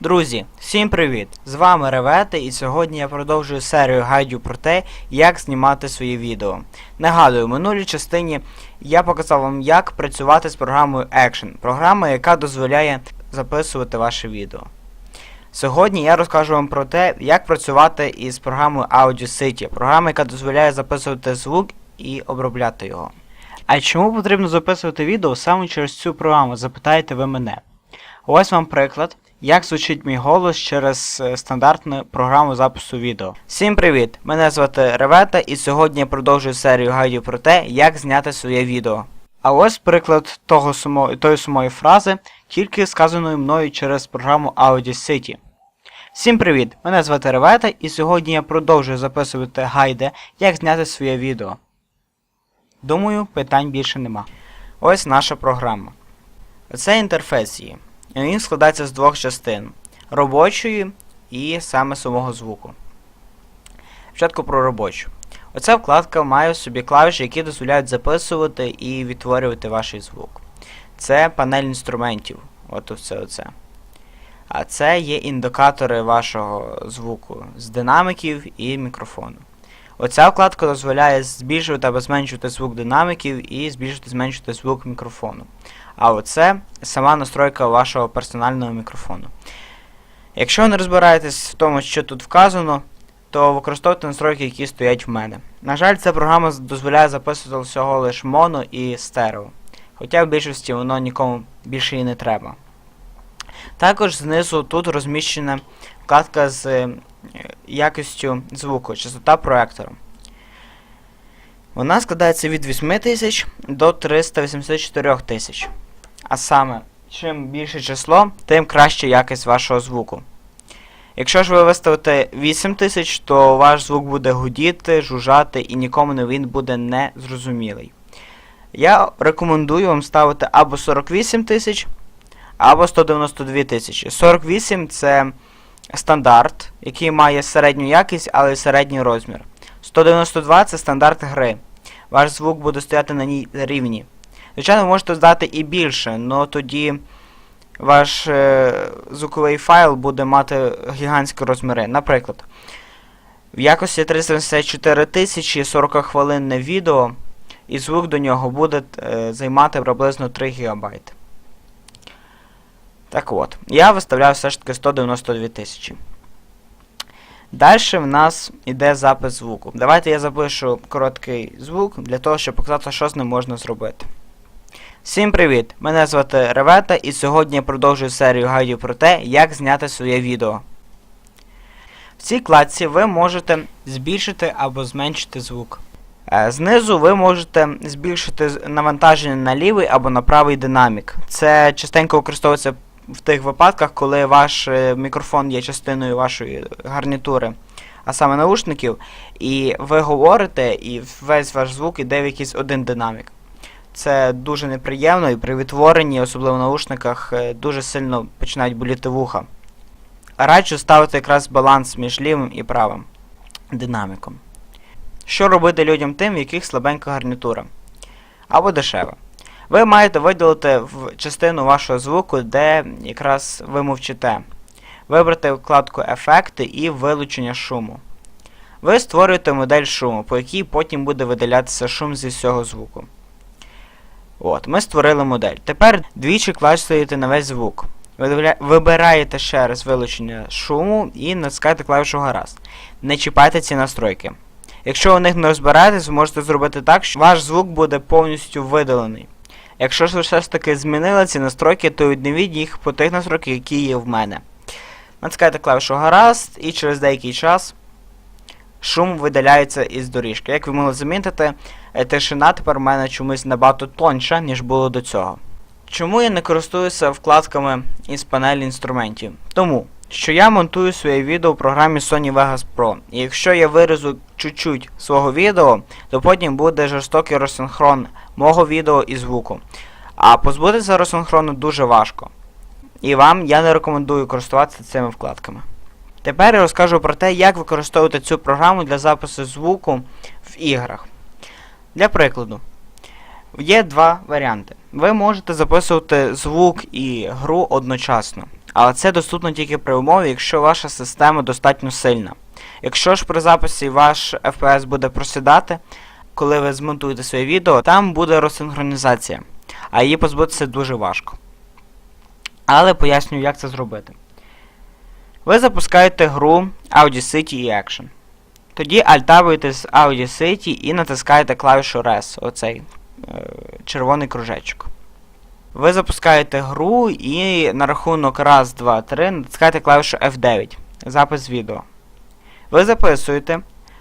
Друзі, всім привіт! З вами Ревети, і сьогодні я продовжую серію гайдів про те, як знімати свої відео. Нагадую, в минулій частині я показав вам, як працювати з програмою Action, програма, яка дозволяє записувати ваше відео. Сьогодні я розкажу вам про те, як працювати із програмою Audacity, програма, яка дозволяє записувати звук і обробляти його. А чому потрібно записувати відео саме через цю програму, запитаєте ви мене. Ось вам приклад, як звучить мій голос через е, стандартну програму запису відео. Всім привіт! Мене звати Ревета, і сьогодні я продовжую серію гайдів про те, як зняти своє відео. А ось приклад того само, тої самої фрази, тільки сказаної мною через програму Audacity. Всім привіт! Мене звати Ревета, і сьогодні я продовжую записувати гайди, як зняти своє відео. Думаю, питань більше нема. Ось наша програма. Це інтерфейс її. Він складається з двох частин робочої і саме самого звуку. Спочатку про робочу. Оця вкладка має в собі клавіші, які дозволяють записувати і відтворювати ваш звук. Це панель інструментів. От оце оце. А це є індикатори вашого звуку з динамиків і мікрофону. Оця вкладка дозволяє збільшувати або зменшувати звук динамиків і збільшити зменшувати звук мікрофону. А оце сама настройка вашого персонального мікрофону. Якщо ви не розбираєтесь в тому, що тут вказано, то використовуйте настройки, які стоять в мене. На жаль, ця програма дозволяє записувати всього лише моно і стерео. Хоча в більшості воно нікому більше і не треба. Також знизу тут розміщена вкладка з е, якістю звуку, частота проектора. Вона складається від 8000 до 384 тисяч. А саме, чим більше число, тим краща якість вашого звуку. Якщо ж ви виставите 8000, то ваш звук буде гудіти, жужжати і нікому не він буде незрозумілий. Я рекомендую вам ставити або 48 тисяч, або 192 тисячі. 48 це стандарт, який має середню якість, але й середній розмір. 192 це стандарт гри. Ваш звук буде стояти на ній рівні. Звичайно, ви можете здати і більше, але тоді ваш е, звуковий файл буде мати гігантські розміри. Наприклад, в якості 374 тисячі 40 хвилинне відео, і звук до нього буде е, займати приблизно 3 ГБ. Так от, я виставляю все ж таки 192 тисячі. Далі в нас йде запис звуку. Давайте я запишу короткий звук для того, щоб показати, що з ним можна зробити. Всім привіт! Мене звати Ревета і сьогодні я продовжую серію гайдів про те, як зняти своє відео. В цій кладці ви можете збільшити або зменшити звук. Е, Знизу ви можете збільшити навантаження на лівий або на правий динамік. Це частенько використовується в тих випадках, коли ваш е, мікрофон є частиною вашої гарнітури, а саме наушників, і ви говорите, і весь ваш звук іде в якийсь один динамік. Це дуже неприємно і при відтворенні, особливо в наушниках, е, дуже сильно починають боліти вуха. Раджу ставити якраз баланс між лівим і правим динаміком. Що робити людям тим, в яких слабенька гарнітура? Або дешева. Ви маєте виділити в частину вашого звуку, де якраз ви мовчите. Вибрати вкладку Ефекти і вилучення шуму. Ви створюєте модель шуму, по якій потім буде видалятися шум зі всього звуку. От, ми створили модель. Тепер двічі клацаєте на весь звук. Вибираєте ще раз вилучення шуму і натискаєте клавішу гаразд. Не чіпайте ці настройки. Якщо у них не розбираєтесь, ви можете зробити так, що ваш звук буде повністю видалений. Якщо ж ви все ж таки змінили ці настройки, то відновіть їх по тих настройках, які є в мене. Натискаєте клавішу гаразд і через деякий час шум видаляється із доріжки. Як ви могли замітити, е, тишина тепер у мене чомусь набагато тонша, ніж було до цього. Чому я не користуюся вкладками із панелі інструментів? Тому, що я монтую своє відео в програмі Sony Vegas Pro. І якщо я вирізу чуть-чуть свого відео, то потім буде жорстокий розсинхрон мого відео і звуку. А позбутися розсинхрону дуже важко. І вам я не рекомендую користуватися цими вкладками. Тепер я розкажу про те, як використовувати цю програму для запису звуку в іграх. Для прикладу, є два варіанти. Ви можете записувати звук і гру одночасно. Але це доступно тільки при умові, якщо ваша система достатньо сильна. Якщо ж при записі ваш FPS буде просідати, коли ви змонтуєте своє відео, там буде розсинхронізація, а її позбутися дуже важко. Але пояснюю, як це зробити. Ви запускаєте гру Audi City і Action. Тоді альтабуєте з Audi City і натискаєте клавішу RES, оцей е, червоний кружечок. Ви запускаєте гру і на рахунок 1, 2, 3 натискаєте клавішу F9. Запис відео. Ви записуєте.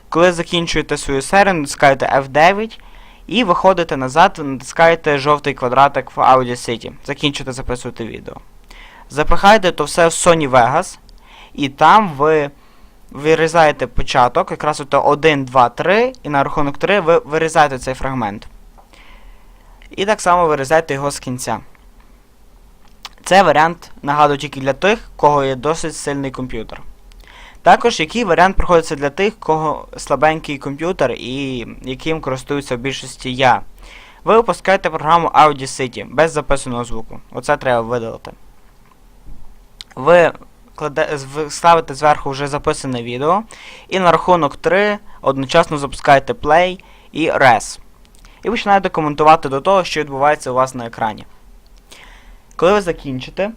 Коли закінчуєте свою серію, натискаєте F9 і виходите назад, натискаєте жовтий квадратик в Audi City. Закінчуєте записувати відео. Запихаєте то все в Sony Vegas, і там ви вирізаєте початок, якраз ото 1, 2, 3, і на рахунок 3 ви вирізаєте цей фрагмент. І так само вирізаєте його з кінця. Це варіант, нагадую, тільки для тих, кого є досить сильний комп'ютер. Також який варіант приходиться для тих, кого слабенький комп'ютер і яким користуюся в більшості я. Ви випускаєте програму Audi City без записаного звуку. Оце треба видалити. Ви кладе, ставите зверху вже записане відео, і на рахунок 3 одночасно запускаєте play і res. І починаєте коментувати до того, що відбувається у вас на екрані. Коли ви закінчите,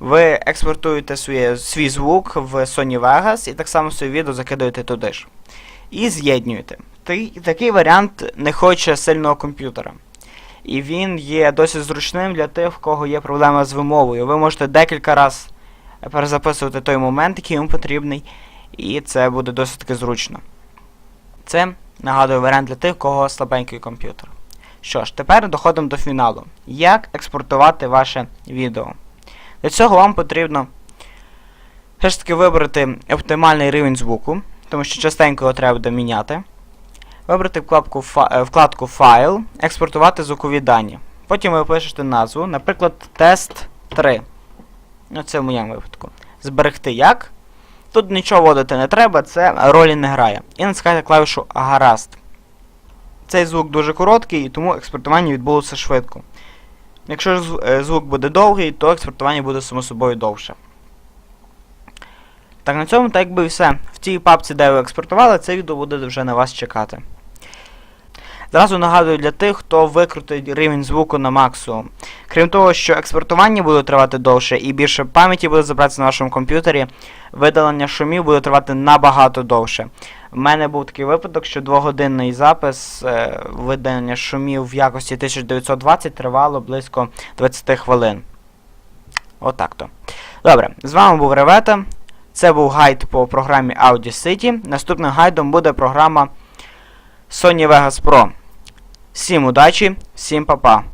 ви експортуєте своє, свій звук в Sony Vegas і так само своє відео закидаєте туди ж. І з'єднуєте. Такий, такий варіант не хоче сильного комп'ютера. І він є досить зручним для тих, в кого є проблема з вимовою. Ви можете декілька разів перезаписувати той момент, який вам потрібний, і це буде досить таки зручно. Це, нагадую, варіант для тих, у кого слабенький комп'ютер. Що ж, тепер доходимо до фіналу. Як експортувати ваше відео? Для цього вам потрібно все ж таки вибрати оптимальний рівень звуку, тому що частенько його треба буде міняти. Вибрати вкладку, е, вкладку Файл, експортувати звукові дані. Потім ви пишете назву, наприклад, тест 3. Ну, це в моєму випадку. Зберегти як. Тут нічого вводити не треба, це ролі не грає. І натискаєте клавішу Гаразд. Цей звук дуже короткий, тому експортування відбулося швидко. Якщо ж е, звук буде довгий, то експортування буде само собою довше. Так, на цьому так і все. В цій папці, де ви експортували, це відео буде вже на вас чекати. Зразу нагадую для тих, хто викрутить рівень звуку на максимум. Крім того, що експортування буде тривати довше і більше пам'яті буде забратися на вашому комп'ютері, видалення шумів буде тривати набагато довше. У мене був такий випадок, що двогодинний запис е, видалення шумів в якості 1920 тривало близько 20 хвилин. Отак то. Добре, з вами був Ревета. Це був гайд по програмі Audi City. Наступним гайдом буде програма Sony Vegas Pro. Всім удачі, всім па-па.